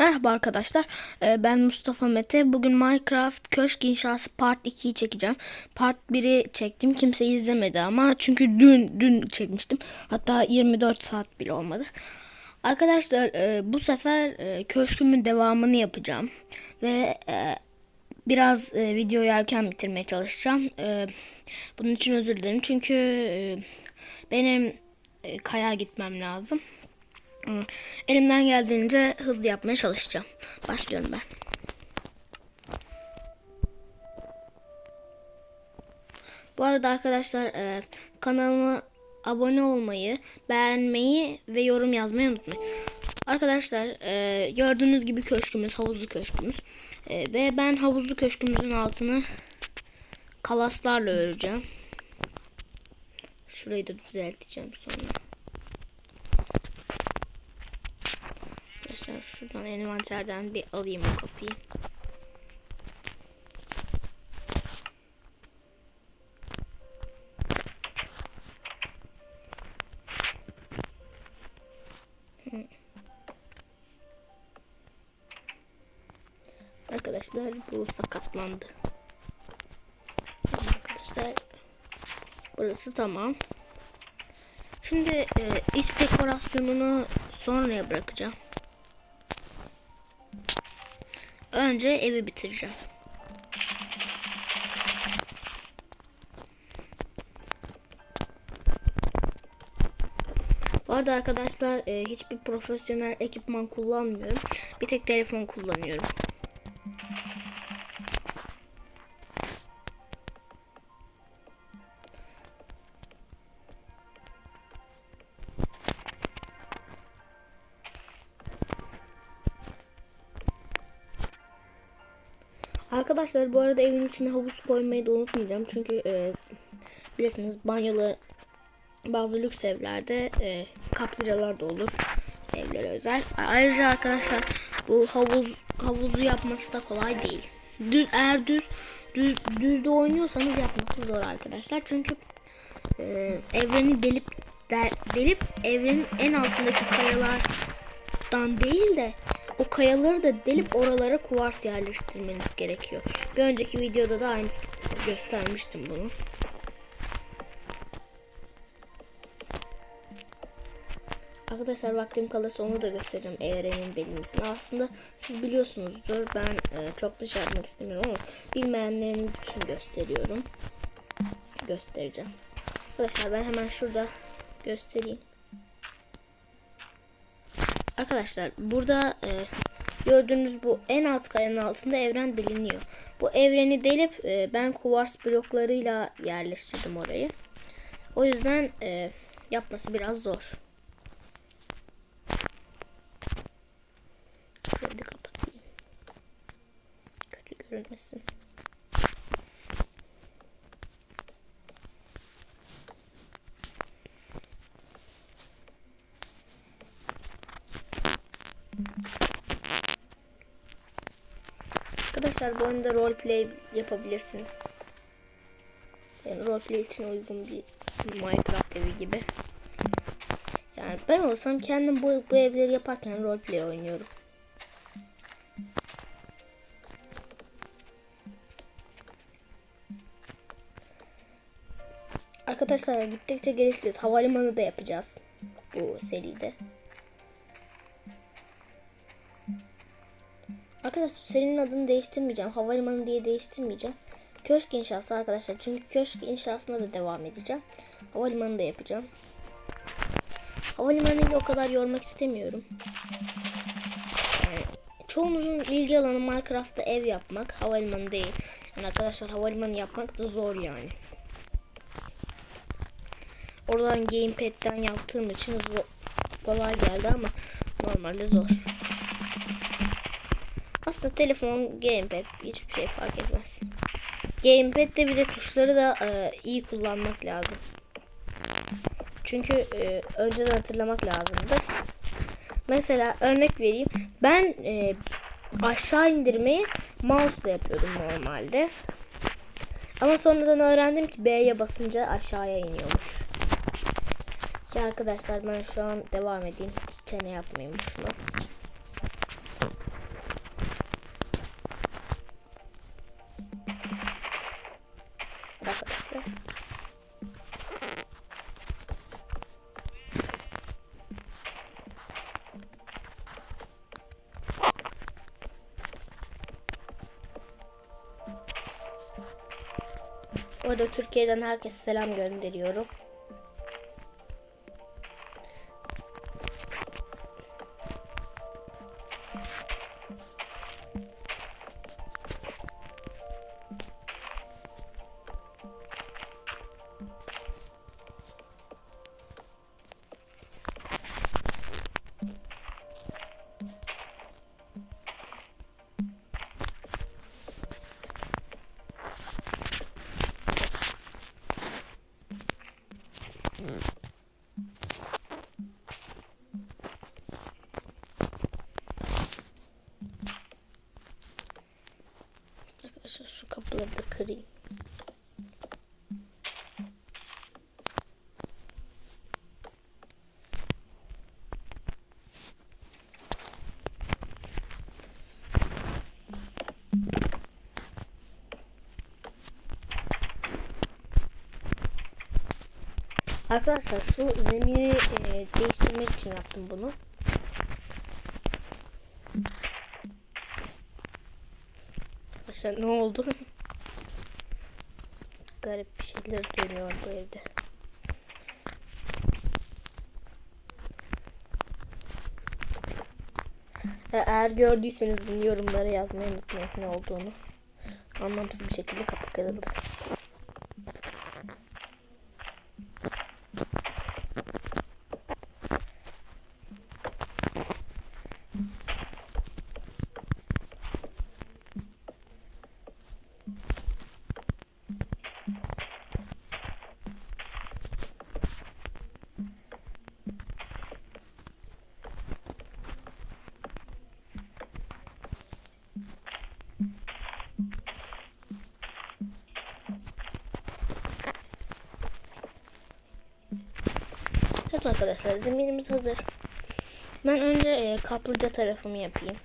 Merhaba arkadaşlar. Ee, Ben Mustafa Mete. Bugün Minecraft Köşk İnşası Part 2'yi çekeceğim. Part 1'i çektim. Kimse izlemedi ama çünkü dün dün çekmiştim. Hatta 24 saat bile olmadı. Arkadaşlar e, bu sefer e, köşkümün devamını yapacağım. Ve e, biraz videoyu erken bitirmeye çalışacağım. Bunun için özür dilerim. Çünkü benim kaya gitmem lazım. Hı. Elimden geldiğince hızlı yapmaya çalışacağım. Başlıyorum ben. Bu arada arkadaşlar e, kanalıma abone olmayı, beğenmeyi ve yorum yazmayı unutmayın. Arkadaşlar e, gördüğünüz gibi köşkümüz, havuzlu köşkümüz. E, ve ben havuzlu köşkümüzün altını kalaslarla öreceğim. Şurayı da düzelteceğim sonra. Arkadaşlar şuradan envanterden bir alayım o kapıyı. Arkadaşlar bu sakatlandı. Arkadaşlar burası tamam. Şimdi e, iç dekorasyonunu sonraya bırakacağım. Önce evi bitireceğim. Bu arada arkadaşlar e, hiçbir profesyonel ekipman kullanmıyorum. Bir tek telefon kullanıyorum. Arkadaşlar bu arada evin içine havuz koymayı da unutmayacağım. Çünkü e, bilirsiniz banyolar bazı lüks evlerde e, kaplıcalar da olur. Evlere özel. Ayrıca arkadaşlar bu havuz havuzu yapması da kolay değil. Düz eğer düz düz düzde oynuyorsanız yapması zor arkadaşlar. Çünkü e, evreni delip de, delip evrenin en altındaki kayalardan değil de o kayaları da delip oralara kuvars yerleştirmeniz gerekiyor. Bir önceki videoda da aynısı göstermiştim bunu. Arkadaşlar vaktim kalırsa onu da göstereceğim evrenin delinmesini. Aslında siz biliyorsunuzdur. Ben e, çok dışarı yapmak istemiyorum ama bilmeyenleriniz için gösteriyorum. Göstereceğim. Arkadaşlar ben hemen şurada göstereyim. Arkadaşlar burada e, gördüğünüz bu en alt kayanın altında evren deliniyor. Bu evreni delip e, ben kuvars bloklarıyla yerleştirdim orayı. O yüzden e, yapması biraz zor. Şöyle kapatayım. Kötü görünmesin. Arkadaşlar bu oyunda roleplay yapabilirsiniz. Yani roleplay için uygun bir Minecraft evi gibi. Yani ben olsam kendim bu, bu evleri yaparken roleplay oynuyorum. Arkadaşlar gittikçe geliştireceğiz. Havalimanı da yapacağız bu seride. Arkadaşlar serinin adını değiştirmeyeceğim. Havalimanı diye değiştirmeyeceğim. Köşk inşası arkadaşlar. Çünkü köşk inşasına da devam edeceğim. Havalimanı da yapacağım. Havalimanıyla o kadar yormak istemiyorum. Yani çoğunuzun ilgi alanı Minecraft'ta ev yapmak. Havalimanı değil. Yani arkadaşlar havalimanı yapmak da zor yani. Oradan gamepad'den yaptığım için zor, kolay geldi ama normalde zor. Aslında telefon, gamepad hiçbir şey fark etmez. Gamepad'de bir de tuşları da e, iyi kullanmak lazım. Çünkü e, önceden hatırlamak lazımdı. Mesela örnek vereyim. Ben e, aşağı indirmeyi mouse'la yapıyordum normalde. Ama sonradan öğrendim ki B'ye basınca aşağıya iniyormuş. Ya arkadaşlar ben şu an devam edeyim. Çene yapmayayım şunu. arkadaşlar. Orada Türkiye'den herkese selam gönderiyorum. Arkadaşlar şu kapıları da kırayım. Arkadaşlar şu zemini e, değiştirmek için yaptım bunu. Arkadaşlar ne oldu? Garip bir şeyler dönüyor bu evde. E, Eğer gördüyseniz bunu yorumlara yazmayı unutmayın ne olduğunu. Anlamsız bir şekilde kapı kırıldı. Evet arkadaşlar zeminimiz hazır. Ben önce e, kaplıca tarafımı yapayım.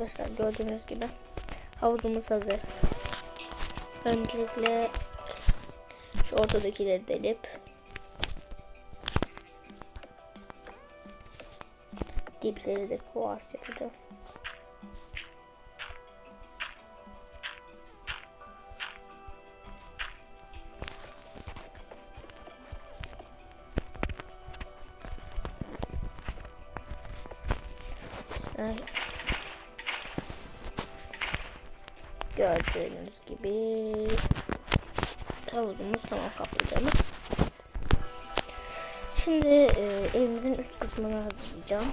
Arkadaşlar gördüğünüz gibi havuzumuz hazır. Öncelikle şu ortadakileri delip dipleri de kuvars yapacağım. Evet. Gördüğünüz gibi havuzumuz tamam kaplayacağımız. Şimdi e, evimizin üst kısmını hazırlayacağım.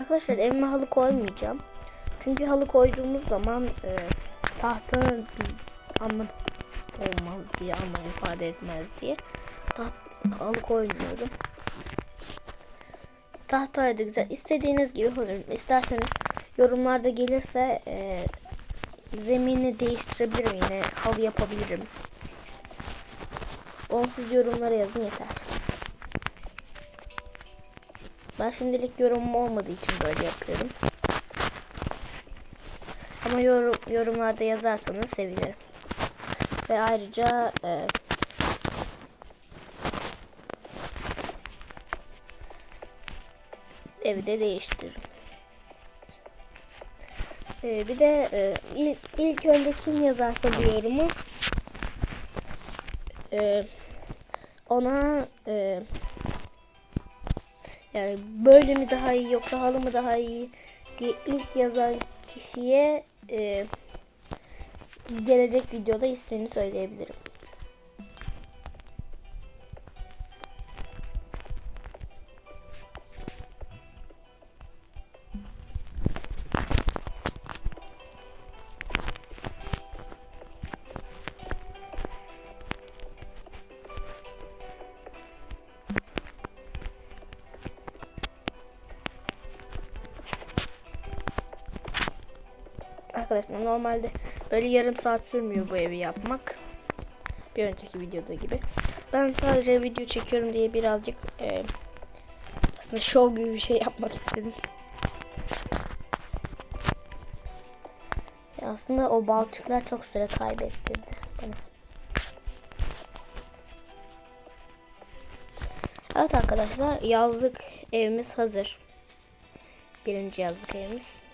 Arkadaşlar evime halı koymayacağım. Çünkü halı koyduğumuz zaman e, tahtanın bir anlamı olmaz diye anlam ifade etmez diye taht halı koymuyorum. Tahtayı da güzel. İstediğiniz gibi koyuyorum. İsterseniz yorumlarda gelirse e, zemini değiştirebilirim yine. Halı yapabilirim. Onsuz yorumlara yazın yeter. Ben şimdilik yorumum olmadığı için böyle yapıyorum. Ama yorum, yorumlarda yazarsanız sevinirim. Ve ayrıca e, evi de değiştiririm. E, bir de e, ilk, ilk önce kim yazarsa bu yorumu e, ona e, yani böyle mi daha iyi yoksa halı mı daha iyi diye ilk yazan kişiye e, gelecek videoda ismini söyleyebilirim. Arkadaşlar normalde böyle yarım saat sürmüyor bu evi yapmak. Bir önceki videoda gibi. Ben sadece video çekiyorum diye birazcık e, aslında şov gibi bir şey yapmak istedim. Ya aslında o balçıklar çok süre kaybettirdi bana. Evet arkadaşlar yazlık evimiz hazır. Birinci yazlık evimiz.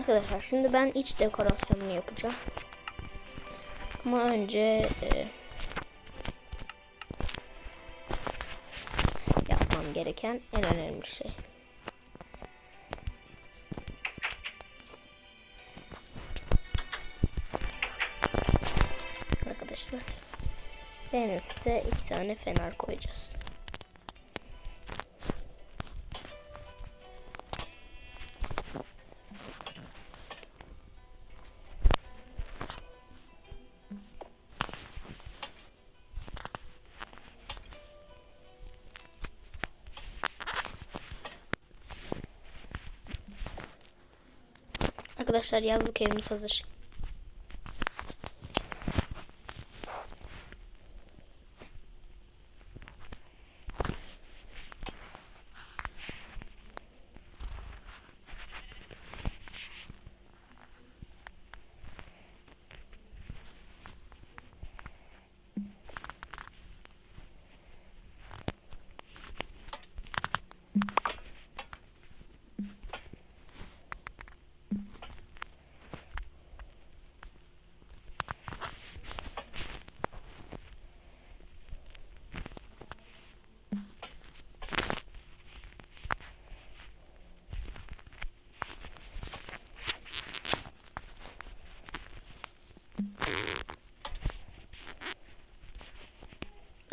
Arkadaşlar şimdi ben iç dekorasyonunu yapacağım. Ama önce e, yapmam gereken en önemli şey. Arkadaşlar en üstte iki tane fener koyacağız. Arkadaşlar yazlık evimiz hazır.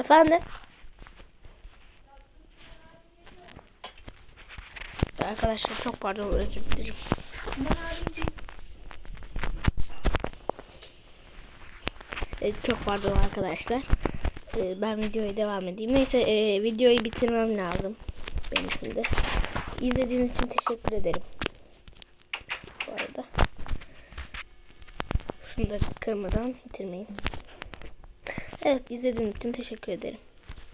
Efendim? Arkadaşlar çok pardon özür dilerim. Evet, çok pardon arkadaşlar. Ee, ben videoya devam edeyim. Neyse e, videoyu bitirmem lazım. Benim şimdi. İzlediğiniz için teşekkür ederim. Bu arada. Şunu da kırmadan bitirmeyin. Evet izlediğiniz için teşekkür ederim.